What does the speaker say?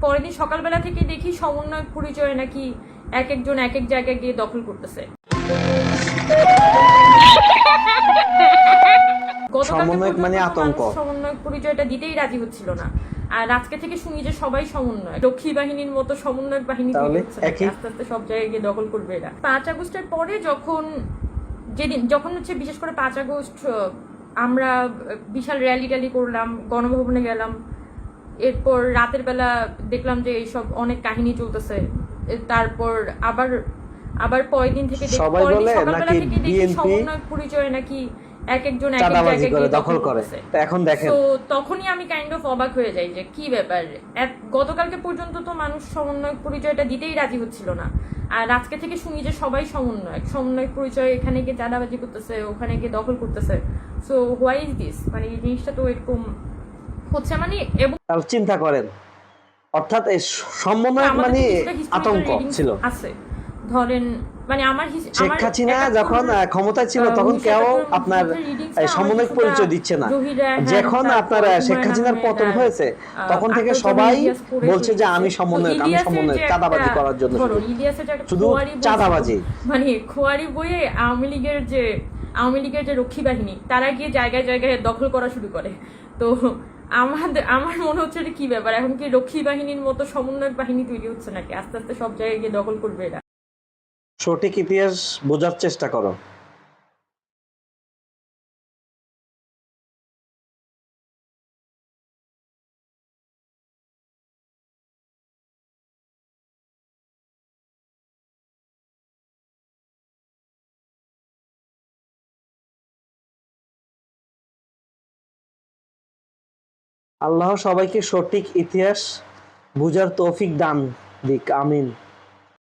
পরের দিন সকালবেলা থেকে দেখি সমন্বয় পরিচয় নাকি এক একজন এক এক জায়গায় গিয়ে দখল করতেছে সমন্বয়ক মানে আতঙ্ক। সমন্বয়ক পরিচয়টা দিতেই রাজি হচ্ছিল না আর আজকে থেকে শুনি যে সবাই সমন্বয় লক্ষ্মী বাহিনীর মতো সমন্বয়ক বাহিনী? আস্তে আস্তে সব জায়গায় গিয়ে দখল করবে এরা পাঁচ আগস্টের পরে যখন যেদিন যখন হচ্ছে বিশেষ করে পাঁচ আগস্ট আমরা বিশাল র্যালি ট্যালি করলাম গণভবনে গেলাম এরপর রাতের বেলা দেখলাম যে এইসব অনেক কাহিনী চলতেছে। তারপর আবার আবার পরের দিন থেকে সবাই বলে নাকি সমন্বয়ক পরিচয় নাকি এক একজন এক এক করে দখল করে। তো এখন দেখেন। তো তখনই আমি কাইন্ড অফ অবাক হয়ে যাই যে কি ব্যাপার? গতকালকে পর্যন্ত তো মানুষ সমন্বয়ক পরিচয়টা দিতেই রাজি হচ্ছিল না। আর আজকে থেকে শুনি যে সবাই সমন্বয়ক। সমন্বয়ক পরিচয় এখানে গিয়ে চাঁদাবাজি করতেছে ওখানে গিয়ে দখল করতেছে। সো হোয়াই ইজ দিস মানে এই জিনিসটা তো এরকম হচ্ছে মানে এবং চিন্তা করেন। অর্থাৎ এই সমন্বয় মানে আতঙ্ক ছিল। আছে। ধরেন মানে আমার শেখ হাসিনা যখন ক্ষমতায় ছিল তখন কেউ আপনার সমন্বয়ক পরিচয় দিচ্ছে না। হ্যাঁ, যখন আপনার শেখ হাসিনার পতন হয়েছে তখন থেকে সবাই বলছে যে আমি সমন্বয়ক আমি সমন্বয়ক চাঁদাবাজি করার জন্য শুধু। চাঁদাবাজি। মানে খোয়ারি বইয়ে আওয়ামী লীগের যে আওয়ামী লীগের যে রক্ষী বাহিনী তারা গিয়ে জায়গায় জায়গায় দখল করা শুরু করে। তো আমাদের, আমার মনে হচ্ছে এটা কি ব্যাপার? এখন কি রক্ষী বাহিনীর মতো সমন্বয় বাহিনী তৈরি হচ্ছে নাকি? আস্তে আস্তে সব জায়গায় গিয়ে দখল করবে এরা। সঠিক ইতিহাস বোঝার চেষ্টা করো। আল্লাহ সবাইকে সঠিক ইতিহাস বুঝার তৌফিক দান দিক আমিন।